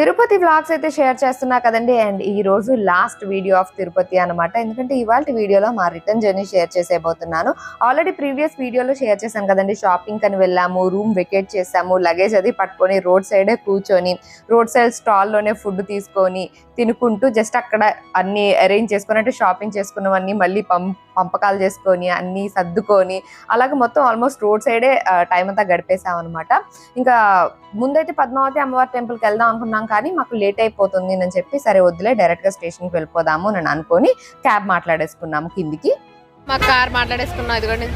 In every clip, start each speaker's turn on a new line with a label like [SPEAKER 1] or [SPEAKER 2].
[SPEAKER 1] Tirupati vlogs అయితే share చేస్తున్నా కదండి. అండ్ ఈ రోజు లాస్ట్ వీడియో ఆఫ్ తిరుపతి అన్నమాట. ఎందుకంటే ఇవాళ వీడియోలో మా రిటర్న్ జర్నీ షేర్ చేసేయబోతున్నాను. ఆల్రెడీ ప్రీవియస్ వీడియోలో షేర్ చేశాను కదండి. షాపింగ్ అని వెళ్ళాము రూమ్ వెకేట్ చేసాము లగేజ్ అది పట్టుకొని రోడ్ సైడే కూర్చొని రోడ్ సైడ్ స్టాల్లోనే ఫుడ్ తీసుకొని తినుకుంటూ జస్ట్ అక్కడ అన్ని అరేంజ్ చేసుకొని అంటే షాపింగ్ చేసుకున్నవన్నీ మళ్ళీ పం పంపకాలు చేసుకొని అన్ని సర్దుకొని అలాగే మొత్తం ఆల్మోస్ట్ రోడ్ సైడే టైం అంతా గడిపేసాం అనమాట ఇంకా ముందైతే పద్మావతి అమ్మవారి టెంపుల్కి వెళ్దాం అనుకున్నాం కానీ మాకు లేట్ అయిపోతుంది అని చెప్పి సరే వద్దులే డైరెక్ట్గా స్టేషన్కి వెళ్ళిపోదాము అని అనుకొని క్యాబ్ మాట్లాడేసుకున్నాము కిందికి.
[SPEAKER 2] మా కార్ మాట్లాడేసుకున్నాం ఇది కూడా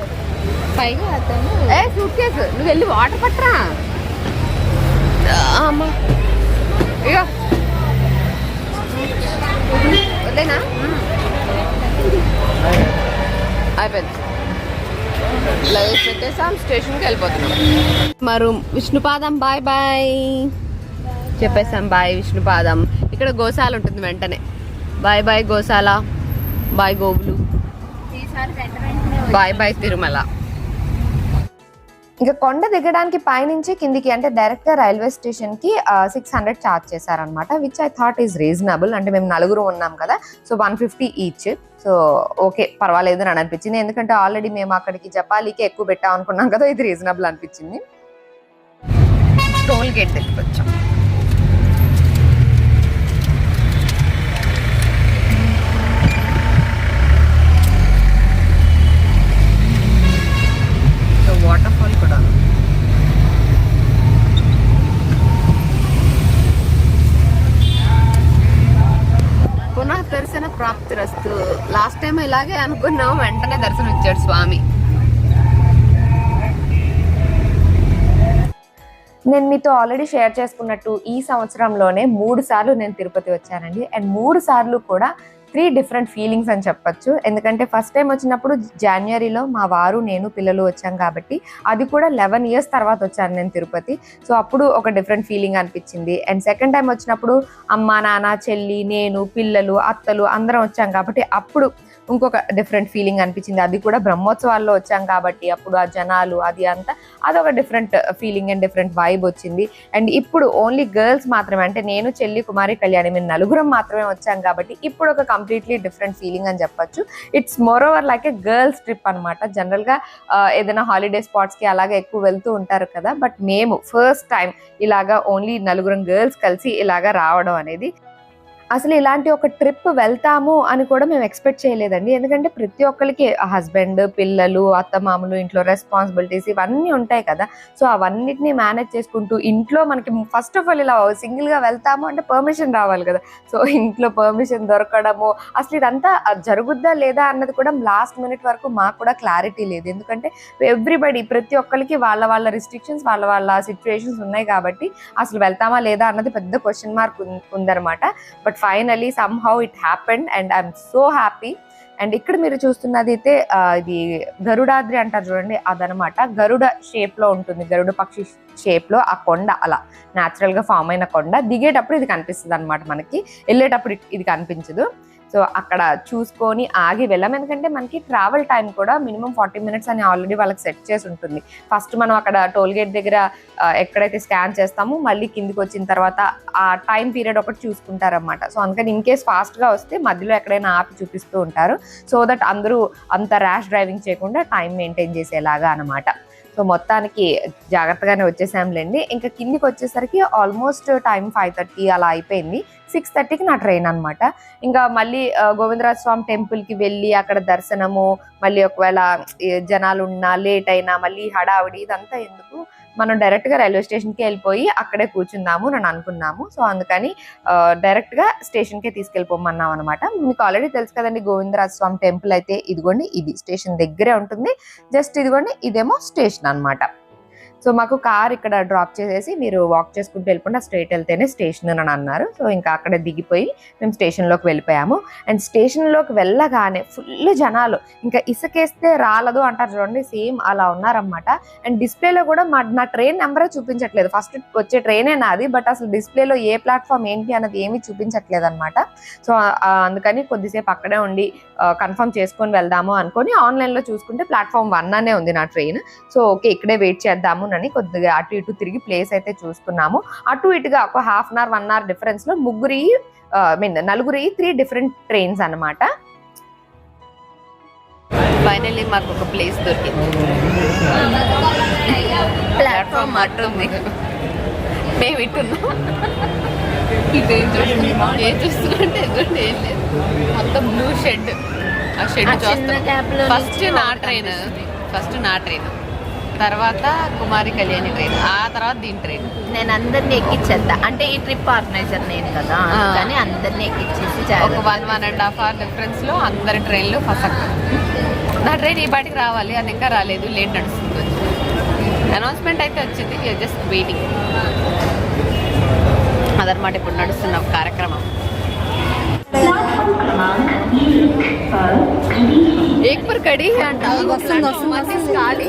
[SPEAKER 1] పైగా అతను ఏ సూట్ కేసు నువ్వు వెళ్ళి వాటర్ పట్టరా.
[SPEAKER 2] అమ్మా. అయిపోయింది. లగేజ్ పెట్టేసాం స్టేషన్కి వెళ్ళిపోతున్నాం. మా రూమ్. విష్ణుపాదం బాయ్ బాయ్ చెప్పేసాం బాయ్ విష్ణుపాదం. ఇక్కడ గోశాల ఉంటుంది వెంటనే. బాయ్ బాయ్ గోశాల బాయ్ గోవులు. Bye bye Tirumala.
[SPEAKER 1] ఇంకా కొండ దిగడానికి పైనుంచి కిందికి అంటే డైరెక్ట్గా రైల్వే స్టేషన్కి సిక్స్ హండ్రెడ్ చార్జ్ చేశారనమాట which I thought is reasonable అంటే మేము నలుగురు ఉన్నాం కదా so one fifty each. So okay పర్వాలేదు అని అనిపించింది. ఎందుకంటే ఆల్రెడీ మేము అక్కడికి జపాలీకి ఎక్కువ పెట్టాం అనుకున్నాం కదా ఇది రీజనబుల్ అనిపించింది.
[SPEAKER 2] టోల్ గేట్ దగ్గరికి వచ్చాం వాటర్ ఫాల్ కూడా పునః దర్శన ప్రాప్తి రస్తు ఫస్ట్ టైం ఇలాగే అనుకున్నాం వెంటనే దర్శనం ఇచ్చాడు స్వామి.
[SPEAKER 1] నేను మీతో ఆల్రెడీ షేర్ చేసుకున్నట్టు ఈ సంవత్సరంలోనే మూడు సార్లు నేను తిరుపతి వచ్చానండి. అండ్ మూడు సార్లు కూడా త్రీ డిఫరెంట్ ఫీలింగ్స్ అని చెప్పొచ్చు. ఎందుకంటే ఫస్ట్ టైం వచ్చినప్పుడు జనవరిలో మా వారు నేను పిల్లలు వచ్చాం కాబట్టి అది కూడా లెవెన్ ఇయర్స్ తర్వాత వచ్చాను నేను తిరుపతి. సో అప్పుడు ఒక డిఫరెంట్ ఫీలింగ్ అనిపించింది. అండ్ సెకండ్ టైం వచ్చినప్పుడు అమ్మ నాన్న చెల్లి నేను పిల్లలు అత్తలు అందరం వచ్చాం కాబట్టి అప్పుడు ఇంకొక డిఫరెంట్ ఫీలింగ్ అనిపించింది. అది కూడా బ్రహ్మోత్సవాల్లో వచ్చాం కాబట్టి అప్పుడు ఆ జనాలు అది అంతా అదొక different feeling and different vibe వచ్చింది. అండ్ ఇప్పుడు ఓన్లీ గర్ల్స్ మాత్రమే అంటే నేను చెల్లి కుమారి కళ్యాణి మేము నలుగురం మాత్రమే వచ్చాం కాబట్టి ఇప్పుడు ఒక కంప్లీట్లీ డిఫరెంట్ ఫీలింగ్ అని చెప్పొచ్చు. It's more over like a girls trip అనమాట జనరల్గా ఏదైనా హాలిడే స్పాట్స్కి అలాగే ఎక్కువ వెళ్తూ ఉంటారు కదా. బట్ మేము ఫస్ట్ టైం ఇలాగా ఓన్లీ నలుగురం గర్ల్స్ కలిసి ఇలాగా రావడం అనేది అసలు ఇలాంటి ఒక ట్రిప్ వెళ్తాము అని కూడా మేము ఎక్స్పెక్ట్ చేయలేదండి. ఎందుకంటే ప్రతి ఒక్కరికి హస్బెండ్ పిల్లలు అత్తమామలు ఇంట్లో రెస్పాన్సిబిలిటీస్ ఇవన్నీ ఉంటాయి కదా. సో అవన్నిటిని మేనేజ్ చేసుకుంటూ ఇంట్లో మనకి ఫస్ట్ ఆఫ్ ఆల్ ఇలా సింగిల్గా వెళ్తాము అంటే పర్మిషన్ రావాలి కదా. సో ఇంట్లో పర్మిషన్ దొరకడము అసలు ఇదంతా జరుగుద్దా లేదా అన్నది కూడా లాస్ట్ మినిట్ వరకు మాకు కూడా క్లారిటీ లేదు. ఎందుకంటే ఎవ్రీబడి ప్రతి ఒక్కరికి వాళ్ళ వాళ్ళ రిస్ట్రిక్షన్స్ వాళ్ళ వాళ్ళ సిచ్యువేషన్స్ ఉన్నాయి కాబట్టి అసలు వెళ్తామా లేదా అన్నది పెద్ద క్వశ్చన్ మార్క్ ఉందన్నమాట. But finally somehow it happened and I'm so happy. And ఇక్కడ మీరు చూస్తున్నది అయితే ఇది గరుడాద్రి అంటారు చూడండి అదనమాట. గరుడ షేప్లో ఉంటుంది. గరుడ పక్షి షేప్లో ఆ కొండ అలా న్యాచురల్గా ఫామ్ అయిన కొండ. దిగేటప్పుడు ఇది కనిపిస్తుంది అనమాట మనకి. వెళ్ళేటప్పుడు ఇది కనిపించదు. సో అక్కడ చూసుకొని ఆగి వెళ్ళాం. ఎందుకంటే మనకి ట్రావెల్ టైం కూడా మినిమం ఫార్టీ మినిట్స్ అని ఆల్రెడీ వాళ్ళకి సెట్ చేసి ఉంటుంది. ఫస్ట్ మనం అక్కడ టోల్ గేట్ దగ్గర ఎక్కడైతే స్కాన్ చేస్తామో మళ్ళీ కిందికి వచ్చిన తర్వాత ఆ టైం పీరియడ్ ఒకటి చూసుకుంటారనమాట సో అందుకని ఇన్ కేస్ ఫాస్ట్గా వస్తే మధ్యలో ఎక్కడైనా ఆపి చూపిస్తూ ఉంటారు. సో దట్ అందరూ అంత ర్యాష్ డ్రైవింగ్ చేయకుండా టైం మెయింటైన్ చేసేలాగా అనమాట సో మొత్తానికి జాగ్రత్తగానే వచ్చేసాంలేండి. ఇంకా కిందికి వచ్చేసరికి ఆల్మోస్ట్ టైం ఫైవ్ థర్టీ అలా అయిపోయింది. సిక్స్ థర్టీకి నా ట్రైన్ అనమాట ఇంకా మళ్ళీ గోవిందరాజ స్వామి టెంపుల్కి వెళ్ళి అక్కడ దర్శనము మళ్ళీ ఒకవేళ జనాలు ఉన్నా లేట్ అయినా మళ్ళీ హడావిడి ఇదంతా ఎందుకు మనం డైరెక్ట్గా రైల్వే స్టేషన్కి వెళ్ళిపోయి అక్కడే కూర్చుందాము అని అనుకున్నాము. సో అందుకని డైరెక్ట్గా స్టేషన్ తీసుకెళ్ళిపోమన్నాం అనమాట మీకు ఆల్రెడీ తెలుసు కదండి గోవిందరాజ స్వామి టెంపుల్ అయితే ఇదిగోండి ఇది స్టేషన్ దగ్గరే ఉంటుంది. జస్ట్ ఇదిగోండి ఇదేమో స్టేషన్ అన్నమాట. సో మాకు కార్ ఇక్కడ డ్రాప్ చేసేసి మీరు వాక్ చేసుకుంటూ వెళ్ళకుండా స్ట్రైట్ వెళ్తేనే స్టేషన్ అని అన్నారు. సో ఇంకా అక్కడ దిగిపోయి మేము స్టేషన్లోకి వెళ్ళిపోయాము. అండ్ స్టేషన్లోకి వెళ్ళగానే ఫుల్ జనాలు. ఇంకా ఇసుకేస్తే రాలదు అంటారు చూడండి సేమ్ అలా ఉన్నారనమాట అండ్ డిస్ప్లేలో కూడా మా నా ట్రైన్ నెంబరే చూపించట్లేదు. ఫస్ట్ వచ్చే ట్రైనే నాది బట్ అసలు డిస్ప్లేలో ఏ ప్లాట్ఫామ్ ఏంటి అన్నది ఏమీ చూపించట్లేదు అనమాట సో అందుకని కొద్దిసేపు అక్కడే ఉండి కన్ఫర్మ్ చేసుకొని వెళ్దాము అనుకొని ఆన్లైన్లో చూసుకుంటే ప్లాట్ఫామ్ వన్ అనే ఉంది నా ట్రైన్ సో ఓకే ఇక్కడే వెయిట్ చేద్దాము అని కొద్దిగా అటు ఇటు తిరిగి ప్లేస్ అయితే చూసుకున్నాము అటు ఇటుగా ఒక half an hour one hour డిఫరెన్స్లో ముగ్గురి ఐ మీన్ నలుగురి త్రీ డిఫరెంట్ ట్రైన్స్ అన్నమాట.
[SPEAKER 2] ఫైనల్లీ మాకు ఒక ప్లేస్ దొరికింది. ప్లాట్ఫామ్ అటు ఉంది మేము ఇట్టున్నాం ఇదేం చూస్తున్నాం? ఏం ఏం లేదు. మొత్తం బ్లూ షెడ్ ఆ
[SPEAKER 3] షెడ్లో
[SPEAKER 2] ఫస్ట్ నా ట్రైన్. ఫస్ట్ నా ట్రైన్ తర్వాత కుమారి కళ్యాణి ట్రైన్ ఆ తర్వాత దీని ట్రైన్
[SPEAKER 3] నేను అందరిని ఎక్కించేద్దా అంటే ఈ ట్రిప్ ఆర్గనైజర్ నేను కదా. కానీ అందరిని ఎక్కించేసి
[SPEAKER 2] ఒక one one and half hour డిఫరెన్స్లో అందరి ట్రైన్లు ఫస్ట్ నా ట్రైన్ ఈ పాటికి రావాలి అది ఇంకా రాలేదు లేట్ నడుస్తుంది అనౌన్స్మెంట్ అయితే వచ్చింది జస్ట్ వెయిటింగ్ అదనమాట ఇప్పుడు నడుస్తున్న ఒక కార్యక్రమం. ఏక్ పర్ కడి అంట వస్తుంది వస్తుంది ఖాళీ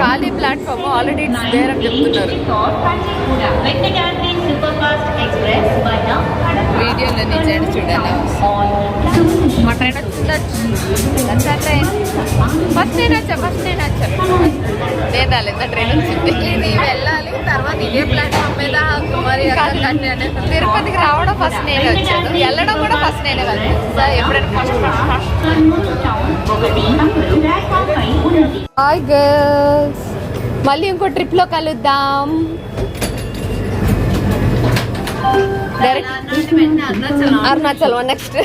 [SPEAKER 2] ఖాళీ ప్లాట్ఫామ్ ఆల్రెడీ దేర్ అని చెప్తున్నారు. వీడియోలో నిజాన్ని చూడాలి. మా ట్రైన్ వచ్చిందా ఫస్ట్ నేను వచ్చా ఫస్ట్ నేను వచ్చా లేదా లేదా ట్రైన్ వచ్చింది. తిరుపతికి రావడం ఫస్ట్ నేనే వచ్చాను. వెళ్ళడం కూడా ఫస్ట్ నేనే వెళ్ళాను. ఎప్పుడైనా ఫస్ట్ హాయ్ గర్ల్స్ మళ్ళీ ఇంకో ట్రిప్లో కలుద్దాం. అరుణాచలం నెక్స్ట్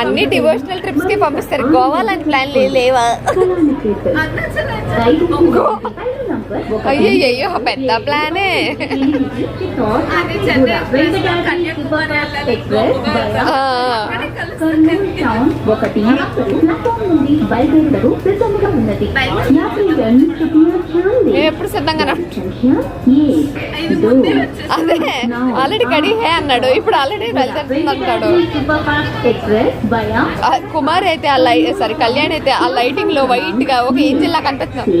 [SPEAKER 2] అన్ని డివోషనల్ ట్రిప్స్కి పంపిస్తారు. గోవా లాంటి ప్లాన్ లేవా? అయ్యో పెద్ద ప్లానే
[SPEAKER 4] ఒకటి
[SPEAKER 2] ఎప్పుడు సిద్ధంగా అదే ఆల్రెడీ కడి హే అన్నాడు ఇప్పుడు ఆల్రెడీ వెళ్తుంది అంటాడు
[SPEAKER 4] సూపర్ ఫాస్ట్ ఎక్స్ప్రెస్ వయా
[SPEAKER 2] ఆ కుమార్ అయితే ఆ లై సారీ కళ్యాణ్ అయితే ఆ లైటింగ్లో వైట్గా ఒక ఏంజిల్ లా కనిపిస్తుంది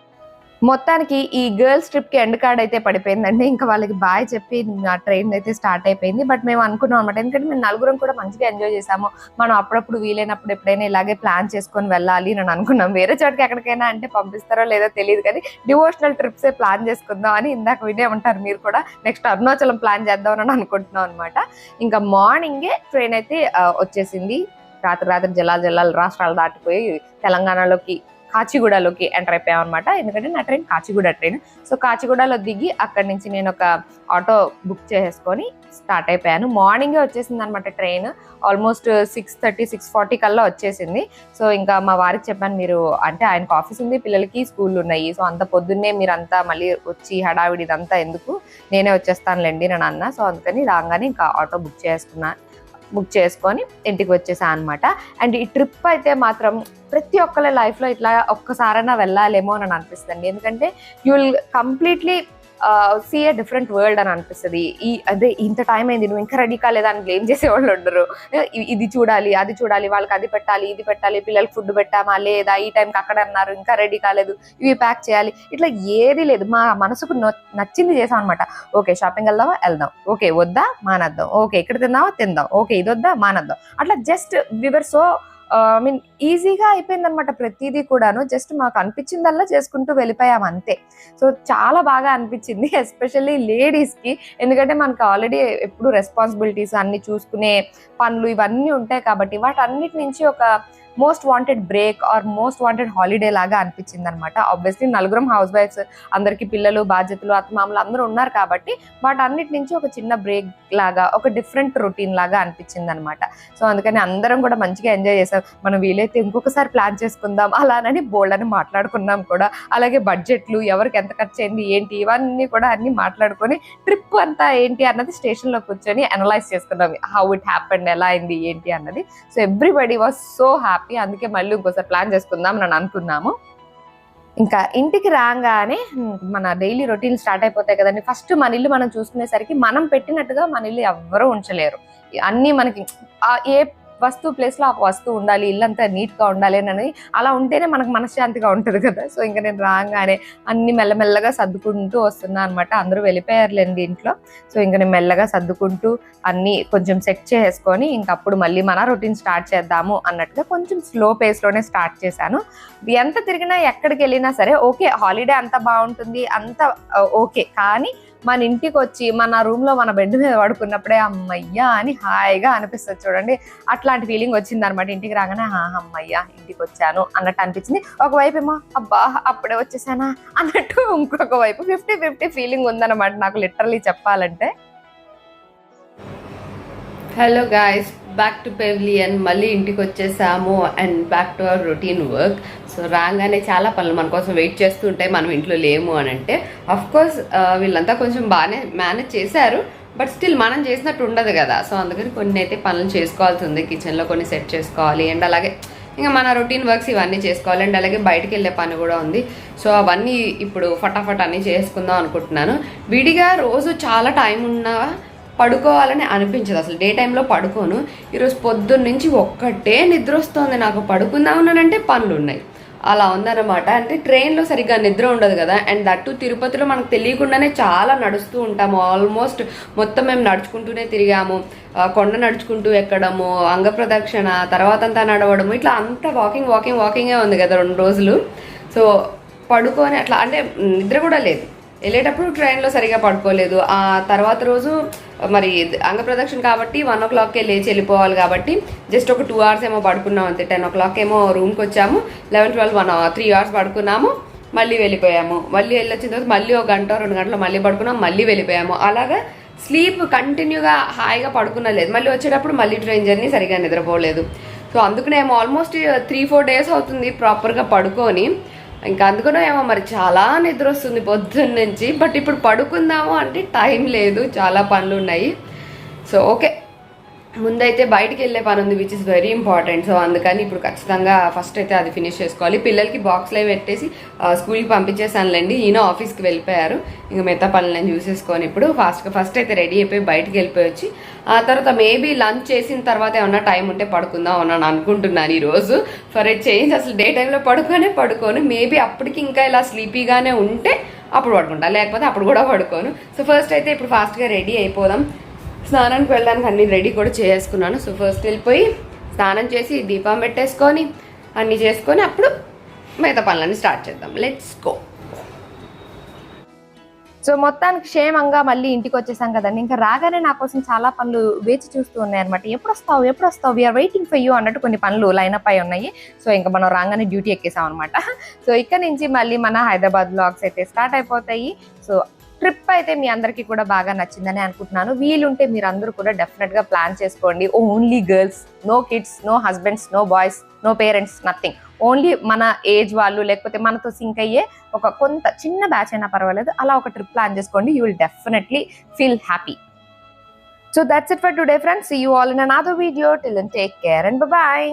[SPEAKER 1] మొత్తానికి ఈ గర్ల్స్ ట్రిప్కి ఎండ్ కార్డ్ అయితే పడిపోయిందండి. ఇంకా వాళ్ళకి బాయ్ చెప్పి నా ట్రైన్ అయితే స్టార్ట్ అయిపోయింది. బట్ మేము అనుకున్నాం అనమాట ఎందుకంటే మేము నలుగురం కూడా మంచిగా ఎంజాయ్ చేసాము మనం అప్పుడప్పుడు వీలైనప్పుడు ఎప్పుడైనా ఇలాగే ప్లాన్ చేసుకొని వెళ్ళాలి అని అనుకున్నాం. వేరే చోటకి ఎక్కడికైనా అంటే పంపిస్తారో లేదో తెలియదు కానీ డివోషనల్ ట్రిప్స్ ప్లాన్ చేసుకుందాం అని ఇందాక వినే ఉంటారు మీరు కూడా. నెక్స్ట్ అరుణాచలం ప్లాన్ చేద్దాం అని అనుకుంటున్నాం అనమాట ఇంకా మార్నింగే ట్రైన్ అయితే వచ్చేసింది. రాత్రి రాత్రి జిల్లాలు జిల్లాలు రాష్ట్రాలు దాటిపోయి తెలంగాణలోకి కాచిగూడలోకి ఎంటర్ అయిపోయాం అనమాట ఎందుకంటే నా ట్రైన్ కాచిగూడ ట్రైన్. సో కాచిగూడలో దిగి అక్కడి నుంచి నేను ఒక ఆటో బుక్ చేసుకొని స్టార్ట్ అయిపోయాను. మార్నింగే వచ్చేసింది అనమాట train. Almost six thirty six forty కల్లా వచ్చేసింది. సో ఇంకా మా వారికి చెప్పాను మీరు అంటే ఆయనకు ఆఫీస్ ఉంది పిల్లలకి స్కూల్ ఉన్నాయి. సో అంత పొద్దున్నే మీరు అంతా మళ్ళీ వచ్చి హడావిడి ఇదంతా ఎందుకు? నేనే వచ్చేస్తానులేండి నేను అన్న. సో అందుకని రాగానే ఇంకా ఆటో బుక్ చేసుకున్నాను బుక్ చేసుకొని ఇంటికి వచ్చేసా అనమాట అండ్ ఈ ట్రిప్ అయితే మాత్రం ప్రతి ఒక్కరి లైఫ్లో ఇట్లా ఒక్కసారైనా వెళ్ళాలేమో అని అనిపిస్తుంది. ఎందుకంటే you will completely see a different world అని అనిపిస్తుంది. ఈ అదే ఇంత టైం అయింది నువ్వు ఇంకా రెడీ కాలేదని బ్లేమ్ చేసేవాళ్ళు ఉండరు. ఇది చూడాలి అది చూడాలి వాళ్ళకి అది పెట్టాలి ఇది పెట్టాలి పిల్లలకి ఫుడ్ పెట్టామా లేదా ఈ టైంకి అక్కడ అన్నారు ఇంకా రెడీ కాలేదు ఇవి ప్యాక్ చేయాలి. ఇట్లా ఏది లేదు. మా మనసుకు నచ్చింది చేసాం అనమాట ఓకే షాపింగ్ వెళ్దామా? వెళ్దాం. ఓకే వద్దా? మానేద్దాం. ఓకే ఇక్కడ తిందామా? తిందాం. ఓకే ఇది వద్దా? మానేద్దాం. అట్లా జస్ట్ వివర్ సో ఐ మీన్ ఈజీగా అయిపోయింది అనమాట ప్రతిదీ కూడాను. జస్ట్ మాకు అనిపించిందల్లా చేసుకుంటూ వెళ్ళిపోయాం అంతే. సో చాలా బాగా అనిపించింది ఎస్పెషల్లీ లేడీస్కి ఎందుకంటే మనకు ఆల్రెడీ ఎప్పుడు రెస్పాన్సిబిలిటీస్ అన్ని చూసుకునే పనులు ఇవన్నీ ఉంటాయి కాబట్టి వాటన్నిటి నుంచి ఒక most wanted break or most wanted holiday లాగా అనిపించింది అనమాట ఆబ్వియస్లీ నలుగురం హౌస్ వైఫ్స్ అందరికి పిల్లలు బాధ్యతలు అత్తమామలు అందరూ ఉన్నారు కాబట్టి వాటన్నిటి నుంచి ఒక చిన్న బ్రేక్ లాగా ఒక డిఫరెంట్ రొటీన్ లాగా అనిపించింది అనమాట సో అందుకని అందరం కూడా మంచిగా ఎంజాయ్ చేసాం మనం వీలైతే ఇంకొకసారి ప్లాన్ చేసుకుందాం అలానని బోల్డ్ అని మాట్లాడుకున్నాం కూడా. అలాగే బడ్జెట్లు ఎవరికి ఎంత ఖర్చు అయింది ఏంటి ఇవన్నీ కూడా అన్ని మాట్లాడుకొని ట్రిప్ అంతా ఏంటి అన్నది స్టేషన్లో కూర్చొని అనలైజ్ చేసుకున్నాం. హౌ ఇట్ హ్యాపెండ్ ఎలా అయింది ఏంటి అన్నది. So everybody was so happy అందుకే మళ్ళీ ఇంకోసారి ప్లాన్ చేసుకుందాం అని అనుకున్నాము. ఇంకా ఇంటికి రాగానే మన డైలీ రొటీన్ స్టార్ట్ అయిపోతాయి కదండి. ఫస్ట్ మన ఇల్లు మనం చూసుకునేసరికి మనం పెట్టినట్టుగా మన ఇల్లు ఎవ్వరూ ఉంచలేరు. అన్నీ మనకి ఏ వస్తువు ప్లేస్లో ఆ వస్తువు ఉండాలి ఇల్లంతా నీట్గా ఉండాలి అని అలా ఉంటేనే మనకు మనశ్శాంతిగా ఉంటుంది కదా. సో ఇంకా నేను రాగానే అన్ని మెల్లమెల్లగా సర్దుకుంటూ వస్తున్నా అనమాట అందరూ వెళ్ళిపోయారులేండి ఇంట్లో. సో ఇంకా నేను మెల్లగా సర్దుకుంటూ అన్నీ కొంచెం సెట్ చేసుకొని ఇంకా అప్పుడు మళ్ళీ మన రొటీన్ స్టార్ట్ చేద్దాము అన్నట్టుగా కొంచెం స్లో పేస్లోనే స్టార్ట్ చేశాను. ఎంత తిరిగినా ఎక్కడికి వెళ్ళినా సరే ఓకే హాలిడే అంత బాగుంటుంది అంత ఓకే. కానీ మన ఇంటికి వచ్చి మన రూమ్లో మన బెడ్ మీద పడుకున్నప్పుడే అమ్మయ్యా అని హాయిగా అనిపిస్తుంది చూడండి. అట్లాంటి ఫీలింగ్ వచ్చింది అనమాట ఇంటికి రాగానే "ఆ, అమ్మయ్యా ఇంటికి వచ్చాను అన్నట్టు అనిపించింది. ఒకవైపు ఏమో అబ్బా అప్పుడే వచ్చేసానా అన్నట్టు ఇంకొక వైపు ఫిఫ్టీ ఫిఫ్టీ ఫీలింగ్ ఉందన్నమాట నాకు లిటరలీ చెప్పాలంటే.
[SPEAKER 2] Hello guys back to pavilion మళ్ళీ ఇంటికి వచ్చేసాము and back to our routine work so రాగానే చాలా పనులు మన కోసం వెయిట్ చేస్తుంటే మనం ఇంట్లో లేము అని అంటే అఫ్ కోర్స్ uh, వీళ్ళంతా కొంచెం బాగానే మేనేజ్ చేశారు బట్ స్టిల్ మనం చేసినట్టు ఉండదు కదా. సో అందుకని కొన్ని అయితే పనులు చేసుకోవాల్సి ఉంది. కిచెన్లో కొన్ని సెట్ చేసుకోవాలి అండ్ అలాగే ఇంకా మన రొటీన్ వర్క్స్ ఇవన్నీ చేసుకోవాలి అండ్ అలాగే బయటకు వెళ్ళే పని కూడా ఉంది. సో అవన్నీ ఇప్పుడు ఫటాఫట్ అన్నీ చేసుకుందాం అనుకుంటున్నాను. విడిగా రోజు చాలా టైం ఉన్నా పడుకోవాలని అనిపించదు. అసలు డే టైంలో పడుకోను. ఈరోజు పొద్దున్న నుంచి ఒక్కటే నిద్ర వస్తుంది నాకు. పడుకుందామన్నానంటే పనులు ఉన్నాయి. అలా ఉందన్నమాట. అంటే ట్రైన్లో సరిగ్గా నిద్ర ఉండదు కదా. అండ్ దట్టు తిరుపతిలో మనకు తెలియకుండానే చాలా నడుస్తూ ఉంటాము. ఆల్మోస్ట్ మొత్తం మేము నడుచుకుంటూనే తిరిగాము. కొండ నడుచుకుంటూ ఎక్కడము అంగ ప్రదక్షిణ తర్వాత అంతా నడవడము. ఇట్లా అంతా వాకింగ్ వాకింగ్ వాకింగే ఉంది కదా రెండు రోజులు. సో పడుకొని అట్లా అంటే నిద్ర కూడా లేదు. వెళ్ళేటప్పుడు ట్రైన్లో సరిగా పడుకోలేదు. ఆ తర్వాత రోజు మరి అంగప్రదక్షిణ కాబట్టి వన్ ఓ క్లాక్కే లేచి వెళ్ళిపోవాలి కాబట్టి జస్ట్ ఒక టూ అవర్స్ ఏమో పడుకున్నాం అంతే. టెన్ ఓ క్లాక్ ఏమో రూమ్కి వచ్చాము. Eleven twelve one three hours పడుకున్నాము. మళ్ళీ వెళ్ళిపోయాము. మళ్ళీ వెళ్ళొచ్చిన తర్వాత మళ్ళీ ఒక గంట రెండు గంటలు మళ్ళీ పడుకున్నాం. మళ్ళీ వెళ్ళిపోయాము. అలాగా స్లీప్ కంటిన్యూగా హాయిగా పడుకున్నా లేదు. మళ్ళీ వచ్చేటప్పుడు మళ్ళీ ట్రైన్ జర్నీ సరిగా నిద్రపోలేదు. సో అందుకనేమో ఆల్మోస్ట్ త్రీ ఫోర్ డేస్ అవుతుంది ప్రాపర్గా పడుకొని. ఇంకా అందుకనే ఏమో మరి చాలా నిద్ర వస్తుంది పొద్దున్న నుంచి బట్ ఇప్పుడు పడుకుందాము అంటే టైం లేదు చాలా పనులు ఉన్నాయి సో ఓకే. ముందైతే బయటికి వెళ్ళే పని ఉంది which is very important so అందుకని ఇప్పుడు ఖచ్చితంగా ఫస్ట్ అయితే అది ఫినిష్ చేసుకోవాలి. పిల్లలకి బాక్స్లో పెట్టేసి స్కూల్కి పంపించేసానులేండి ఈయన ఆఫీస్కి వెళ్ళిపోయారు. ఇంకా మిగతా పనులు నేను చూసేసుకొని ఇప్పుడు ఫాస్ట్గా ఫస్ట్ అయితే రెడీ అయిపోయి బయటికి వెళ్ళిపోయి వచ్చి ఆ తర్వాత మేబీ లంచ్ చేసిన తర్వాత ఏమన్నా టైం ఉంటే పడుకుందాం అని అనుకుంటున్నాను ఈరోజు. ఫర్ ఎ చేంజ్ అసలు డే టైంలో పడుకోనే పడుకోను. మేబీ అప్పటికి ఇంకా ఇలా స్లీపీగానే ఉంటే అప్పుడు పడుకుంటా. లేకపోతే అప్పుడు కూడా పడుకోను. సో ఫస్ట్ అయితే ఇప్పుడు ఫాస్ట్గా రెడీ అయిపోదాం. స్నానానికి వెళ్ళడానికి అన్ని రెడీ కూడా చేసుకున్నాను. సో ఫస్ట్ వెళ్ళిపోయి స్నానం చేసి దీపం పెట్టేసుకొని అన్నీ చేసుకొని అప్పుడు మిగతా పనులన్నీ స్టార్ట్ చేద్దాం. లెట్స్ గో
[SPEAKER 1] సో మొత్తానికి క్షేమంగా మళ్ళీ ఇంటికి వచ్చేసాం కదండి. ఇంకా రాగానే నా కోసం చాలా పనులు వేచి చూస్తూ ఉన్నాయి అనమాట ఎప్పుడు వస్తావు ఎప్పుడు వస్తావు వీఆర్ వెయిటింగ్ ఫర్ యూ అన్నట్టు కొన్ని పనులు లైనప్ అయి ఉన్నాయి. సో ఇంకా మనం రాగానే డ్యూటీ ఎక్కేసాం అనమాట సో ఇక్కడ నుంచి మళ్ళీ మన హైదరాబాద్ బ్లాగ్స్ అయితే స్టార్ట్ అయిపోతాయి. సో ట్రిప్ అయితే మీ అందరికీ కూడా బాగా నచ్చిందని అనుకుంటున్నాను. వీలుంటే మీరు అందరూ కూడా డెఫినెట్గా ప్లాన్ చేసుకోండి. Only girls no kids no husbands no boys no parents nothing only మన ఏజ్ వాళ్ళు లేకపోతే మనతో సింక్ అయ్యే ఒక కొంత చిన్న బ్యాచ్ అయినా పర్వాలేదు. అలా ఒక ట్రిప్ ప్లాన్ చేసుకోండి. You will definitely feel happy so that's it for today friends you all in another video till take care and bye